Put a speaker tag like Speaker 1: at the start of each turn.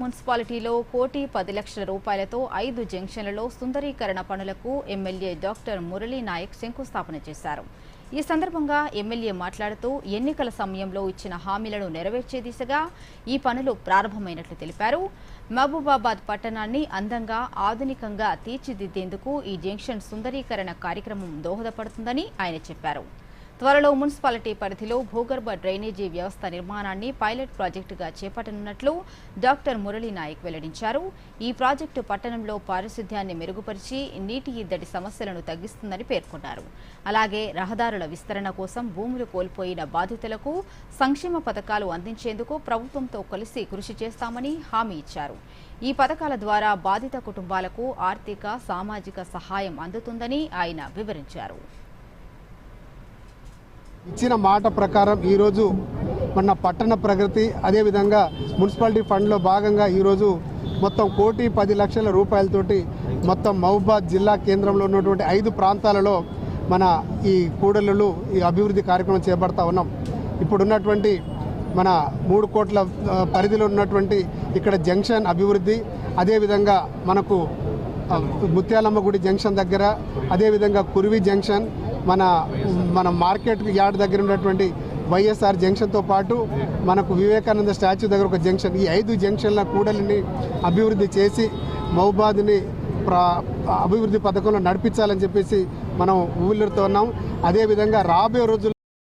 Speaker 1: మున్సిపాలిటీలో కోటి పది లక్షల రూపాయలతో ఐదు జంక్షన్లలో సుందరీకరణ పనులకు ఎమ్మెల్యే డాక్టర్ మురళీ నాయక్ శంకుస్థాపన చేశారు. ఈ సందర్భంగా ఎమ్మెల్యే మాట్లాడుతూ ఎన్నికల సమయంలో ఇచ్చిన హామీలను నెరవేర్చే దిశగా ఈ పనులు ప్రారంభమైనట్లు తెలిపారు. మహబూబాబాద్ పట్టణాన్ని అందంగా ఆధునికంగా తీర్చిదిద్దేందుకు ఈ జంక్షన్ సుందరీకరణ కార్యక్రమం దోహదపడుతుందని ఆయన చెప్పారు. త్వరలో మున్సిపాలిటీ పరిధిలో భూగర్భ డ్రైనేజీ వ్యవస్థ నిర్మాణాన్ని పైలట్ ప్రాజెక్టుగా చేపట్టనున్నట్లు డాక్టర్ మురళీ నాయక్ వెల్లడించారు. ఈ ప్రాజెక్టు పట్టణంలో పారిశుధ్యాన్ని మెరుగుపరిచి నీటి ఇద్దడి సమస్యలను తగ్గిస్తుందని పేర్కొన్నారు. అలాగే రహదారుల విస్తరణ కోసం భూములు కోల్పోయిన బాధితులకు సంక్షేమ పథకాలు అందించేందుకు ప్రభుత్వంతో కలిసి కృషి చేస్తామని హామీ ఇచ్చారు. ఈ పథకాల ద్వారా బాధిత కుటుంబాలకు ఆర్థిక సామాజిక సహాయం అందుతుందని ఆయన వివరించారు.
Speaker 2: ఇచ్చిన మాట ప్రకారం ఈరోజు మన పట్టణ ప్రగతి అదేవిధంగా మున్సిపాలిటీ ఫండ్లో భాగంగా ఈరోజు మొత్తం కోటి పది లక్షల రూపాయలతోటి మొత్తం మహబాద్ జిల్లా కేంద్రంలో ఉన్నటువంటి ఐదు ప్రాంతాలలో మన ఈ కూడళ్ళు ఈ అభివృద్ధి కార్యక్రమం చేపడతా ఉన్నాం. ఇప్పుడున్నటువంటి మన మూడు కోట్ల పరిధిలో ఉన్నటువంటి ఇక్కడ జంక్షన్ అభివృద్ధి అదేవిధంగా మనకు ముత్యాలమ్మ గుడి జంక్షన్ దగ్గర అదేవిధంగా కురివి జంక్షన్ మన మన మార్కెట్ యార్డ్ దగ్గర ఉన్నటువంటి వైఎస్ఆర్ జంక్షన్తో పాటు మనకు వివేకానంద స్టాచ్యూ దగ్గర ఒక జంక్షన్ ఈ ఐదు జంక్షన్ల కూడలిని అభివృద్ధి చేసి మహబాద్ని ప్రా అభివృద్ధి పథకంలో నడిపించాలని చెప్పేసి మనం ఊళ్ళుతో ఉన్నాం. అదేవిధంగా రాబోయే రోజుల్లో